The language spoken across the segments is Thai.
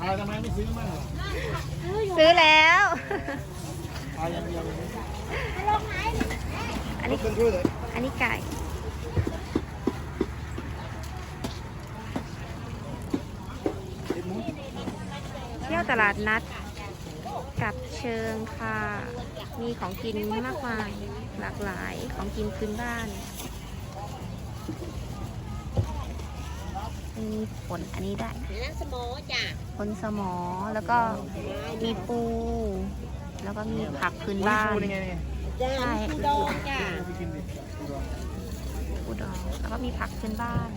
เอาทำไมไม่ซื้อมั่งอะซื้อแล้วเอาอย่างเดียวเลยอันนี้เป็นถ้วยเลยอันนี้ไก่ เที่ยวตลาดนัดกับเชิงค่ะ มีของกินมากมายหลากหลายของกินพื้นบ้าน มีผลอันนี้ได้น้ำสมอจ้ะผลสมอแล้วก็มีปู แล้วก็มีผักพื้นบ้านปูนี่ไงนี่จ้ะใช่ปูดองจ้ะไปกินดิปูดองปูดองแล้วก็มีผักพื้นบ้าน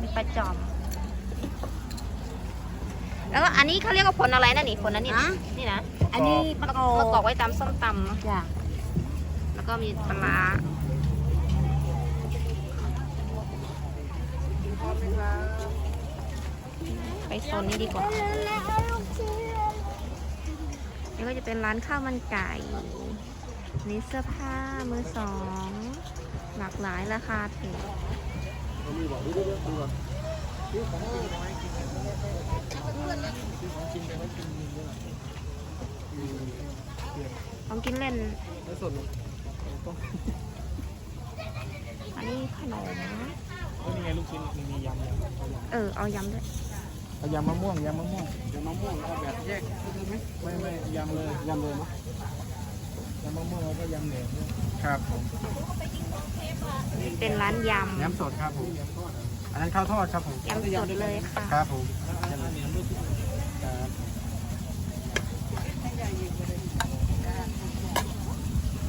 มีปลาจอมแล้วก็อันนี้เขาเรียกว่าผลอะไรนะนี่ผลนั้นนี่นะนี่นะ อันนี้ปมะลากกอกมะกอกไว้ตำส้มตำเนอะจ้ะแล้วก็มีปลาร้าไป โซนนี้ดีกว่านี่ก็จะเป็นร้านข้าวมันไก่นี่เสื้อผ้ามือสอง หลากหลายราคาถูกเขามีบอกดูดูดูก่อนซื้อของกินไปไว้กินซื้อของกินไปไว้กินกินด้วยอืมเปลี่ยนของกินเล่นแล้วสดลงต้องอันนี้ขนมก็นี่ไงลูกชิ้นมีมียำยำเอายำเออ เอายำด้วยเอา ยำมะม่วงยำมะม่วงยำมะม่วงเอาแบบแยกไหมไม่ไม่ยำเลยยำเลยเนาะยำมะม่วงแล้วก็ยำเหนียวด้วยครับผมเป็นร้านยยำสดครับผมอันนั้นข้าวทอดครับผมำยำสดเลยค่ะครับผมครับ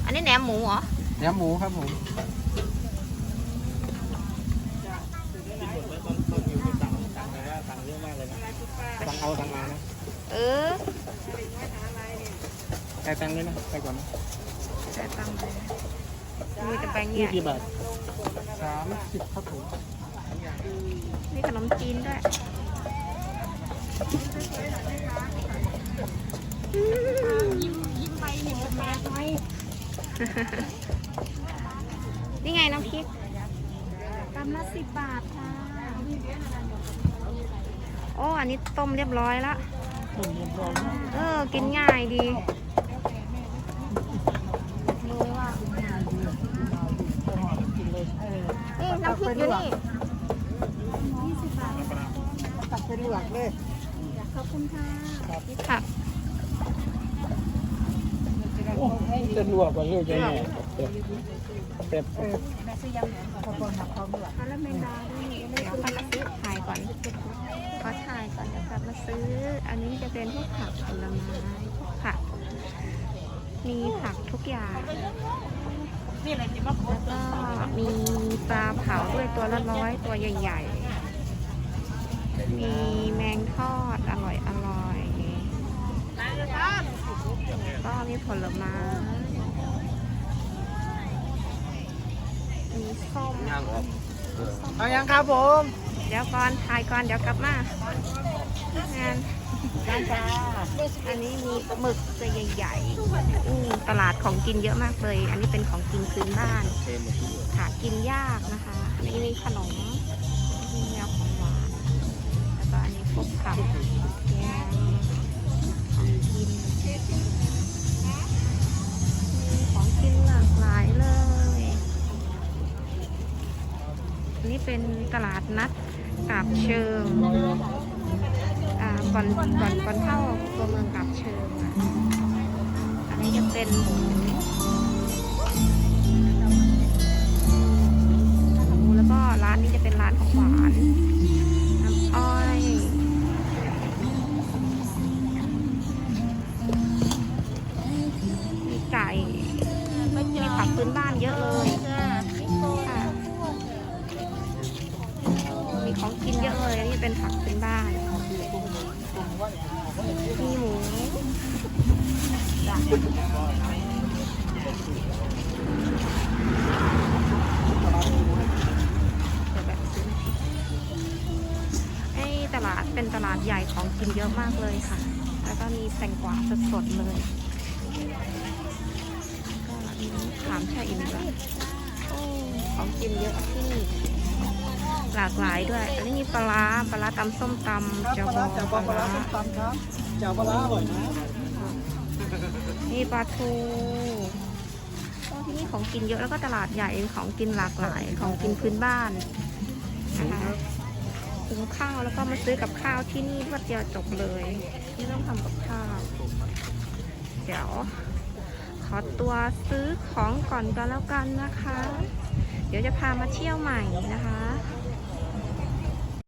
อันนี้แหนมหมูเหรอแหนมหมูครับผมสั่ง เอาสั่งมานะเออใส่ตังค์เลยนะไปก่อนนะแต่ตังค์เลยมีแต่แบงค์ใหนี่ญ่กี่บาทสามสิบครับผมมีขนมจีนด้วยนี่ไงน้ำพริกกำละสิบบาทค่ะโอ้อันนี้ต้มเรียบร้อยแล้วต้มยำร้อนเออ กินง่ายดีดูเลยว่านี่น้ำพริกอยู่นี่ตักเป็นหลักเลยค่ะ จะลวกกว่าลูกจะไงเต็มเดี๋ยวค่อยมาซื้อถ่ายก่อนขอถ่ายก่อนเดี๋ยวกลับมาซื้อ อันนี้จะเป็นพวกผักผลไม้พวกผัก มีผักทุกอย่างแล้วก็มีปลาเผาด้วยตัวละร้อยตัวใหญ่ ๆ มีแมงทอดอร่อยอร่อย ก็มีผลไม้มีส้มเอายังครับผม เดี๋ยวก่อนถ่ายก่อนเดี๋ยวกลับมางานอันนี้มีปลาหมึกตัวใหญ่ๆอืมตลาดของกินเยอะมากเลย อันนี้เป็นของกินพื้นบ้านหากินยากนะคะอันนี้มีขนมมีแนวของ เป็นตลาดนัดกาบเชิงอ่าก่อนก่อนก่อนเข้าตัวเมืองกาบเชิงอะอันนี้จะเป็น อันนี้เป็นผักพื้นบ้าน มีหมูไอ้ตลาดเป็นตลาดใหญ่ของกินเยอะมากเลยค่ะ แล้วก็มีแตงกวาสดๆเลย ก็มีขามชาอินด้วยโอ้ของกินเยอะที่นี่ หลากหลายด้วย อันนี้มีปลาร้าปลาร้าตำส้มตำเจ้าบบปอลาร้าปลาร้าส้มตำครับแจ่วปลาร้าอร่อยนะนี่ปลาทูที่นี่ของกินเยอะแล้วก็ตลาดใหญ่ของกินหลากหลายของกินพื้นบ้านนะคะถึงข้าวแล้วก็มาซื้อกับข้าวที่นี่รวดเดียวจบเลยไม่ต้องทำกับข้าวเดี๋ยวขอตัวซื้อของก่อนก็แล้วกันนะคะ เดี๋ยวจะพามาเที่ยวใหม่นะคะ